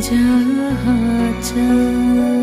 যাহা চা